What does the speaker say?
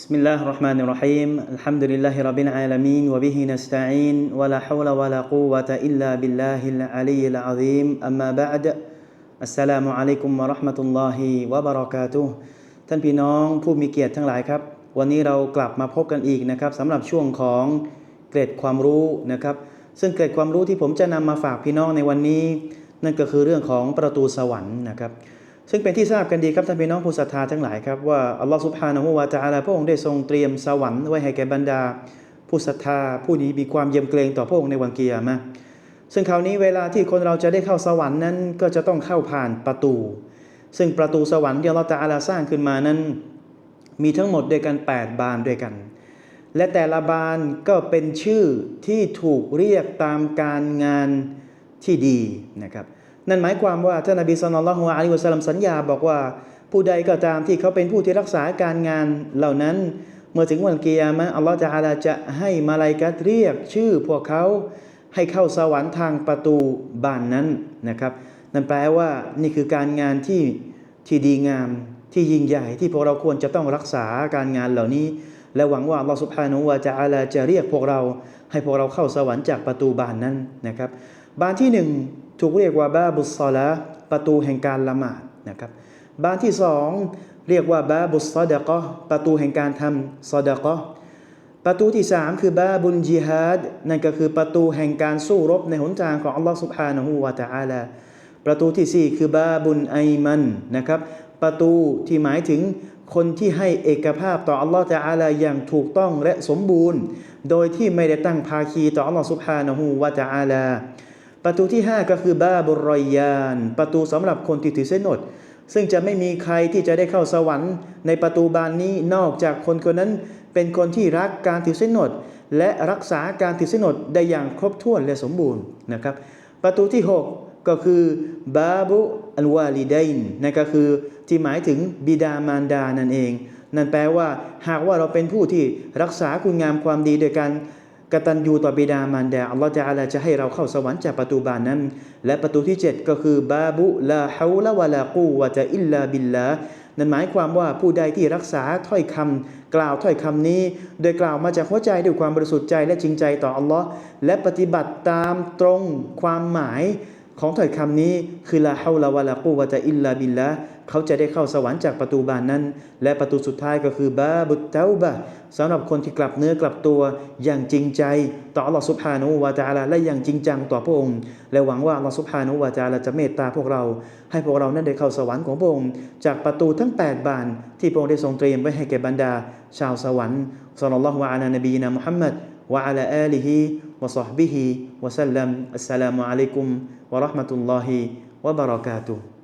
بسم الله الرحمن الرحيم الحمد لله رب العالمين وبه نستعين ولا حول ولا قوة إلا بالله العلي العظيم أما بعد السلام عليكم ورحمة الله وبركاته ท่านพี่น้องผู้มีเกียรติทั้งหลายครับ วันนี้เรากลับมาพบกันอีกนะครับสำหรับช่วงของเกร็ดความรู้นะครับ ซึ่งเกร็ดความรู้ที่ผมจะนำมาฝากพี่น้องในวันนี้ นั่นก็คือเรื่องของประตูสวรรค์นะครับ ซึ่งเป็นที่ทราบกันดีครับท่านพี่น้องผู้ศรัทธาทั้งหลายครับว่าอัลลอฮฺสุบฮานะฮูวาตะอาลาพระองค์ได้ทรงเตรียมสวรรค์ไว้ให้แก่บรรดา ผู้ศรัทธาผู้นี้มีความเยี่ยมเกรงต่อพระองค์ในวันเกิยามะห์ซึ่งคราวนี้เวลาที่คนเราจะได้เข้าสวรรค์นั้นก็จะต้องเข้าผ่านประตู ซึ่งประตูสวรรค์ที่อัลลอฮฺตะอาลาสร้างขึ้นมานั้น มีทั้งหมดด้วยกัน 8 บานด้วยกัน และแต่ละบานก็เป็นชื่อที่ถูกเรียกตามการงานที่ดีนะครับ นั่นหมายความว่าท่านนบีสุลต่านละฮ์อะลัยฮิวะสัลลัมสัญญาบอกว่าผู้ใดก็ตามที่เขาเป็นผู้ที่รักษาการงานเหล่านั้น เมื่อถึงวันกิยามะอัลลอฮฺจะอาลาจะให้มาลายกัตเรียกชื่อพวกเขาให้เข้าสวรรค์ทางประตูบานนั้นนะครับนั่นแปลว่านี่คือการงานที่ที่ดีงามที่ยิ่งใหญ่ที่พวกเราควรจะต้องรักษาการงานเหล่านี้ และหวังว่าอัลลอฮฺสุบฮานุวะจะอาลาจะเรียกพวกเรา ให้พวกเราเข้าสวรรค์จากประตูบานนั้นนะครับ บานที่หนึ่ง ถูกเรียกว่าบาบุสซอละประตูแห่งการละหมาดนะครับบานที่สองเรียกว่าบาบุสซอดะกะประตูแห่งการทำซอดะกะประตูที่สามคือบาบุลจิฮาดนั่นก็คือประตูแห่งการสู้รบในหนทางของอัลลอฮฺสุบฮานะฮูวะตะอาลาประตูที่สี่คือบาบุลไอมันนะครับ ประตูที่หมายถึงคนที่ให้เอกภาพต่ออัลลอฮฺตะอาลาอย่างถูกต้องและสมบูรณ์ โดยที่ไม่ได้ตั้งภาคีต่ออัลลอฮฺสุบฮานะฮูวะตะอาลา ประตูที่ 5 ก็คือบาบุรอยาน ประตูสำหรับคนที่ถือเส้นอด ซึ่งจะไม่มีใครที่จะได้เข้าสวรรค์ในประตูบานนี้นอกจากคนคนนั้น เป็นคนที่รักการถือเส้นอด และรักษาการถือเส้นอดได้อย่างครบถ้วนและสมบูรณ์นะครับ ประตูที่ 6 ก็คือบาบุอัลวาลิดนนั่นก็คือที่หมายถึงบิดามารดานั่นเอง นั่นแปลว่าหากว่าเราเป็นผู้ที่รักษาคุณงามความดีโดยการ กตัญญูต่อบิดามารดาอัลลอฮฺจะอาลาจะให้เราเข้าสวรรค์จากประตูบานนั้น และประตูที่ 7 ก็คือบาบุลาฮาวละวะลากูวะจะอิลลาบิลลานั่นหมายความว่าผู้ใดที่รักษาถ้อยคำกล่าวถ้อยคำนี้ โดยกล่าวมาจากหัวใจด้วยความบริสุทธิ์ใจและจริงใจต่ออัลลอฮ์และปฏิบัติตามตรงความหมาย ของถ้อยคำนี้คือลาฮาวลาวะลากูวะตะอิลลาบิลละเขาจะได้เข้าสวรรค์จากประตูบานนั้น และประตูสุดท้ายก็คือบาบุตเตาบะสำหรับคนที่กลับเนื้อกลับตัวอย่างจริงใจ ต่ออัลอสุภฮานุวาจาละและอย่างจริงจังต่อพระองค์ และหวังว่าอัลอสุภฮานุวาจาลาจะเมตตาพวกเรา ให้พวกเรานั้นได้เข้าสวรรค์ของพระองค์ จากประตูทั้ง 8 บาน ที่พระองค์ได้ทรงเตรียมไว้ให้แก่บรรดา ชาวสวรรค์สัลลัลลอฮุอะลานบีนะมุฮัมมัดวะอะลาอาลีฮิ وصحبه وسلم. السلام عليكم ورحمة الله وبركاته.